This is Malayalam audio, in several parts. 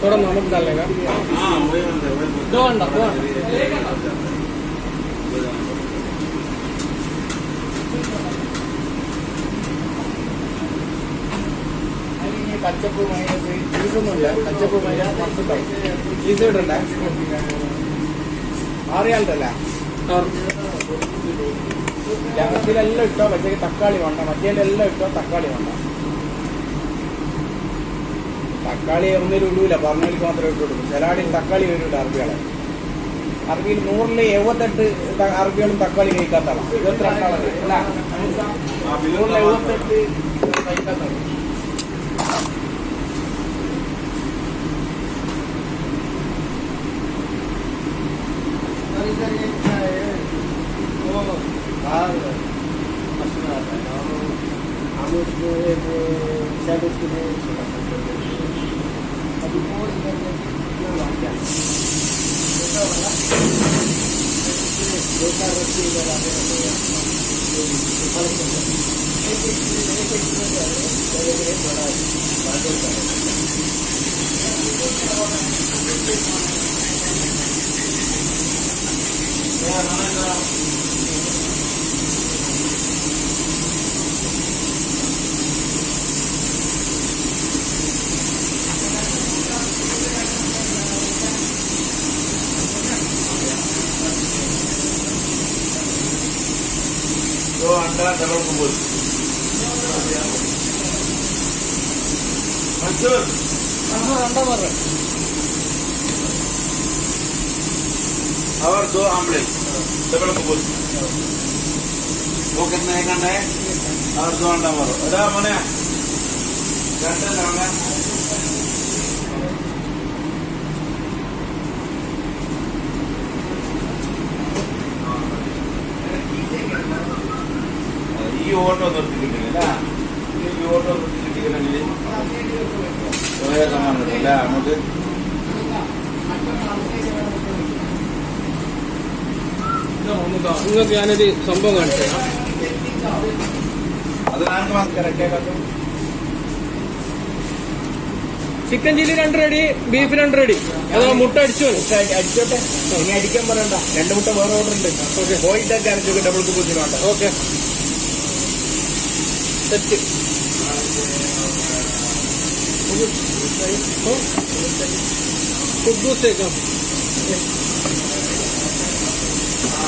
थोड़ा नमक डालेगा हाँ वही बंदा वही दो अंडा दो अंडा ketchup minus ജ്യൂസൊന്നുമില്ല ketchup minus മറന്നുണ്ടാവും cheese ഇടണ്ട ആറിയാളുണ്ടല്ലേ और ഞങ്ങൾക്കിതെല്ലാം ഇട്ടോ പക്ഷേ തക്കാളി വേണ്ട മറ്റേലെല്ലാം ഇട്ടോ തക്കാളി വേണ്ട തക്കാളി ഒന്നിലും ഇടൂല പറഞ്ഞവർക്ക് മാത്രമേ ഇട്ട് കൊടുക്കും സലാഡിൽ തക്കാളി വരില്ല അറബികളെ അറബിയിൽ നൂറിൽ എഴുപത്തെട്ട് ത- അറബികളും തക്കാളി കഴിക്കാത്ത ആളാണ് ഇരുപത്തിരണ്ടാളത് അല്ല നൂറിൽ എഴുപത്തെട്ട് കഴിക്കാത്ത ആളാണ്. हाँ मशीन आता है और हम उसको एक शायद उसके लिए छोटा सा कर देते हैं। Yeah, I know. दो अंडा डबल कुबूल मंसूर हाँ अंडा मार रहा है और दो आमलेट डबल कुबूल वो कितना एक अंडा है और दो अंडा मारो अरे मने घंटे लगाना ഓട്ടോ നിർത്തിക്കിട്ടില്ല ഈ ഓട്ടോ നിർത്തിക്കിട്ടില്ലെങ്കിൽ കുറേ അങ്ങോട്ട്? നിങ്ങൾക്ക് ഞാനൊരു സംഭവം കാണിച്ചു ചിക്കൻ ചില്ലി രണ്ട് റെഡി ബീഫ് രണ്ട് റെഡി. അതോ മുട്ട അടിച്ചോ അടിച്ചോട്ടെ. ഇനി അടിക്കാൻ പറയണ്ട. രണ്ട് മുട്ട വേറെ ഓർഡർ ഉണ്ട്. പോയിട്ടൊക്കെ അരച്ചോക്കെ ഡബിൾ വേണ്ട. ഓക്കെ. सत्य से कम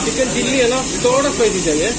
चिकन चिल्ली है ना तो थोड़ा स्पाइसी चाहिए।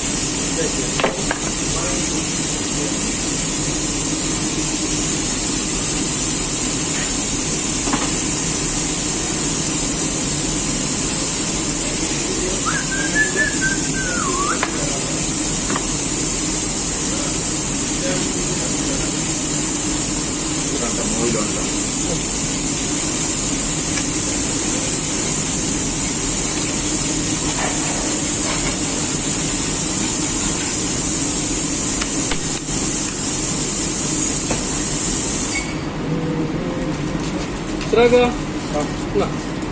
ഇത്രയൊക്കെ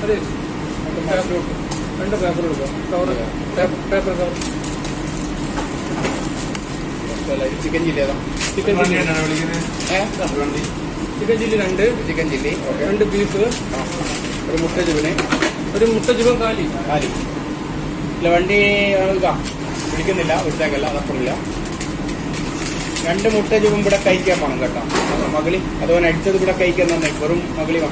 അതെ. രണ്ട് പേപ്പർ എടുക്കുക cover paper cover chicken chilli chicken chilli chicken രണ്ട്. ചിക്കൻ ചില്ലി രണ്ട് ബീഫ് ഒരു മുട്ട ചുവന്. ഒരു മുട്ട ചുവൻ കാലി. കാലി. ഇല്ല വണ്ടി വിളിക്കുന്നില്ല. വിളിച്ചേക്കല്ല വിട്ടേക്കല്ല അതപ്പുറമില്ല രണ്ട് മുട്ട ചുവൻ ഇവിടെ കഴിക്കാൻ പോകണം കേട്ടോ. മകളി അതുപോലെ അടിച്ചത് ഇവിടെ കഴിക്കാൻ തന്നെ. വെറും മകളി വാ.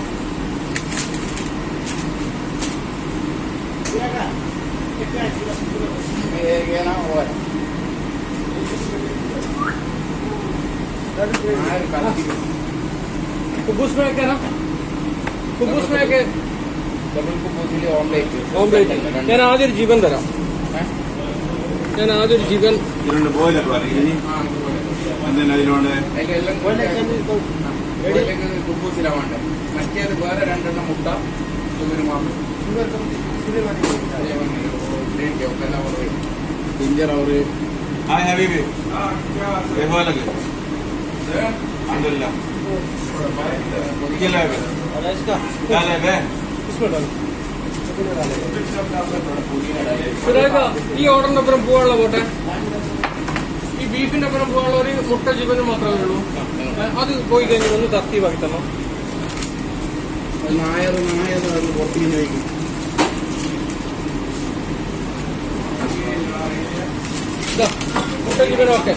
കുബൂസ് മേ കരം കുബൂസ് മേ കേ ഡബിൾ കുബൂസിലെ ഓംലേറ്റ് ഓംലേറ്റ് ഞാൻ ആദ്യം ഒരു ജീവൻ തരാം ഞാൻ ആദ്യം ഒരു ജീവൻ ഇതിനുണ്ട് ബോയിലർ കുബൂസിലാണ് വേണ്ടത് മറ്റേത് വേറെ രണ്ടെണ്ണം മുട്ട ഇവർ മാത്രം ഇവർക്ക് ജിഞ്ചർ അവർ हाय हबीबी देखो लगे अल्हम्दुलिल्लाह क्या लगे क्या लगे സുരേഖ ഈ ഓർഡറിന്റെ ഒപ്പം പോകാനുള്ള പോട്ടെ ഈ ബീഫിന്റെ ഒപ്പം പോകാനുള്ള ഒരു മുട്ട ചിക്കനും മാത്രമേ ഉള്ളൂ ഏ, അത് പോയി കഴിഞ്ഞ് ഒന്ന് തർത്തീവാക്കി തരണം നായർ നായർ പുറത്തിങ്ങനെ വയ്ക്കും ഇതാ ചിക്കനും ഒക്കെ